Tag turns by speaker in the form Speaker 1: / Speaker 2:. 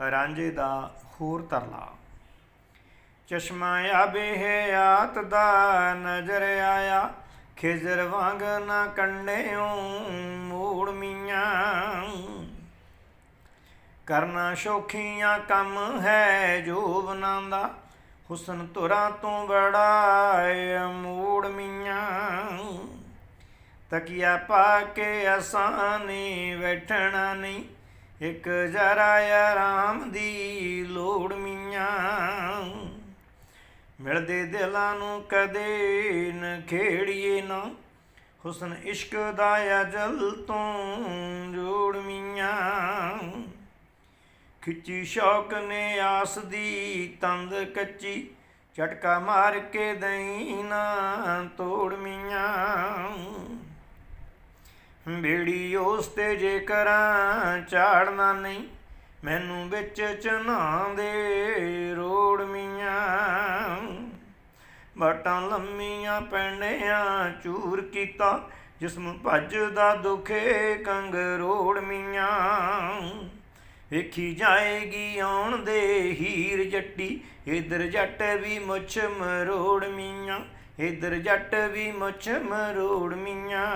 Speaker 1: ਰਾਂਝੇ ਦਾ ਹੋਰ ਤਰਲਾ। ਚਸ਼ਮਾ ਆਬੇ ਹੈ ਆਤ ਦਾ ਨਜ਼ਰ ਆਇਆ, ਖਿਜ਼ਰ ਵਾਂਗ ਨਾ ਕੰਡਿਓ ਮੂੜ ਮੀਆਂ। ਕਰਨਾ ਸ਼ੌਖੀਆਂ ਕੰਮ ਹੈ ਜੋਬਨਾਂ ਦਾ ਹੁਸਨ ਤੁਰਾਂ ਤੋਂ ਬੜਾ ਏ ਮੂੜ ਮੀਆਂ। ਤਕੀਆ ਪਾ ਕੇ ਆਸਾਨੀ, ਬੈਠਣਾ ਨਹੀਂ ਇੱਕ ਜਰਾ ਆਰਾਮ ਦੀ ਲੋੜ ਮੀਆਂ। ਮਿਲਦੇ ਦਿਲਾਂ ਨੂੰ ਕਦੇ ਨ ਖੇੜੀਏ ਨਾ। ਹੁਸਨ ਇਸ਼ਕ ਦਾ ਅਜਲ ਤੋਂ ਜੋੜ ਮੀਆਂ। ਖਿੱਚੀ ਸ਼ੌਕ ਨੇ ਆਸ ਦੀ ਤੰਦ ਕੱਚੀ। ਝਟਕਾ ਮਾਰ ਕੇ ਦਈ ਨਾ ਤੋੜ ਮੀਆਂ। ਬੇੜੀ ਉਸ ਤੇ ਜੇ ਕਰਾਂ ਝਾੜਨਾ ਨਹੀਂ, ਮੈਨੂੰ ਵਿੱਚ ਚਨਾ ਦੇ ਰੋੜ ਮੀਆਂ। ਬਾਟਾਂ ਲੰਮੀਆਂ ਪੈਣਿਆਂ ਚੂਰ ਕੀਤਾ ਜਿਸਮ ਭੱਜਦਾ ਦੁਖੇ ਕੰਗ ਰੋੜ ਮੀਆਂ। ਵੇਖੀ ਜਾਏਗੀ ਆਉਣ ਦੇ ਹੀਰ ਜੱਟੀ ਇਧਰ ਜੱਟ ਵੀ ਮੁੱਛ ਮਰੋੜ ਮੀਆਂ ਇਧਰ ਜੱਟ ਵੀ ਮੁੱਛ ਮਰੋੜ ਮੀਆਂ।